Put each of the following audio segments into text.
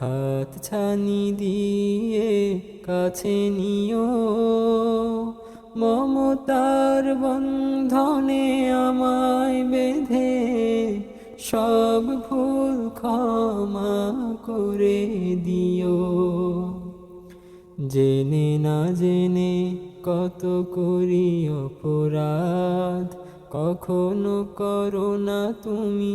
হাত ছানি দিয়ে কাছে নিও। মমতার বন্ধনে আমায় বেঁধে সব ভুল ক্ষমা করে দিও। জেনে না জেনে কত করি অপরাধ, কখনো করো না তুমি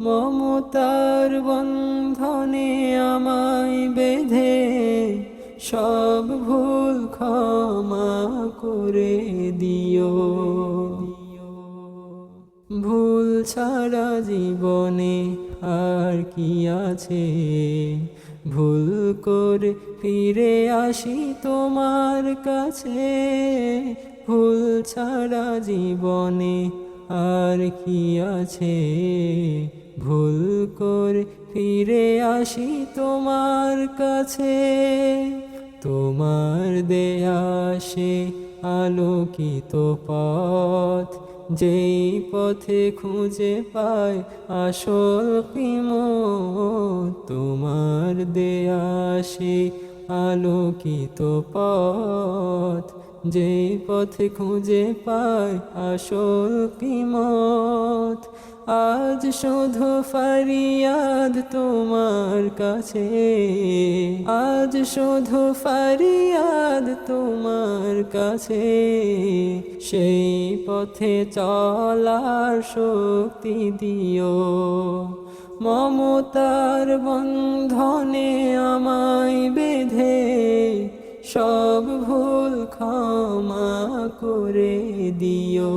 মমতার বন্ধনে আমায় বেঁধে সব ভুল ক্ষমা করে দিও। ভুল ছাড়া জীবনে আর কি আছে? ভুল করে ফিরে আসি তোমার কাছে। ভুল ছাড়া জীবনে আর কি আছে? ভুল করে ফিরে আসি তোমার কাছে। তোমার দেয়া সে আলোকিত পথ, যেই পথে খুঁজে পায় আসল কিম তোমার দেয়া সে আলোকিত পথ, যেই পথে খুঁজে পায় আসল কিমত আজ শুধু ফারিয়াদ তোমার কাছে। আজ শুধু ফারিয়াদ তোমার কাছে। সেই পথে চলার শক্তি দিও। মমতার বন্ধনে আমায় বেঁধে, সব ভুল ক্ষমা করে দিও।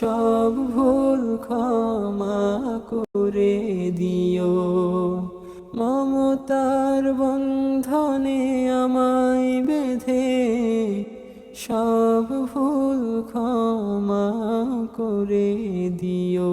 সব ভুল ক্ষমা করে দিও। মমতার বন্ধনে আমায় বেঁধে সব ভুল ক্ষমা করে দিও।